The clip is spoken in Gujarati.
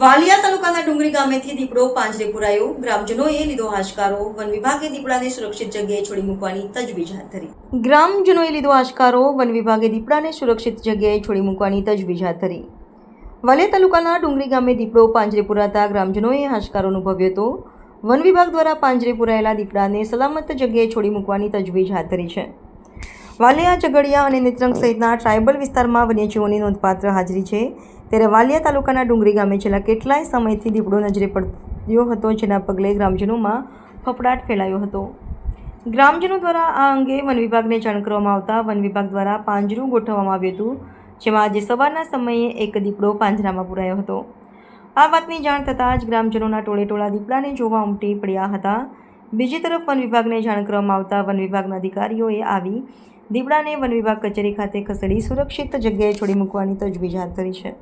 વાલિયા તાલુકાના ડુંગરી ગામેથી દીપડો પાંજરે પુરાયો. ગ્રામજનોએ લીધો હાશકારો. વન વિભાગે દીપડાને સુરક્ષિત જગ્યાએ છોડી મૂકવાની તજવીજ હાથ ધરી. ગ્રામજનોએ લીધો હાશકારો. વન વિભાગે દીપડાને સુરક્ષિત જગ્યાએ છોડી મૂકવાની તજવીજ હાથ ધરી. વાલિયા તાલુકાના ડુંગરી ગામે દીપડો પાંજરે પુરાતા ગ્રામજનોએ હાશકારો અનુભવ્યો હતો. વન વિભાગ દ્વારા પાંજરે પુરાયેલા દીપડાને સલામત જગ્યાએ છોડી મૂકવાની તજવીજ હાથ ધરી છે. વાલિયા, ઝઘડિયા અને નેત્રંગ સહિતના ટ્રાઇબલ વિસ્તારમાં વન્યજીવોની નોંધપાત્ર હાજરી છે. ત્યારે વાલિયા તાલુકાના ડુંગરી ગામે છેલ્લા કેટલાય સમયથી દીપડો નજરે પડ્યો હતો, જેના પગલે ગ્રામજનોમાં ફફડાટ ફેલાયો હતો. ગ્રામજનો દ્વારા આ અંગે વન વિભાગને જાણ કરવામાં આવતા વન વિભાગ દ્વારા પાંજરું ગોઠવવામાં આવ્યું હતું, જેમાં આજે સવારના સમયે એક દીપડો પાંજરામાં પુરાયો હતો. આ વાતની જાણ થતાં જ ગ્રામજનોના ટોળે ટોળા દીપડાને જોવા ઉમટી પડ્યા હતા. બીજી તરફ વન વિભાગને જાણ કરવામાં આવતા વન વિભાગના અધિકારીઓએ આવી દીપડાને વન વિભાગ કચેરી ખાતે ખસેડી સુરક્ષિત જગ્યાએ છોડી મૂકવાની તજવીજ હાથ ધરી છે.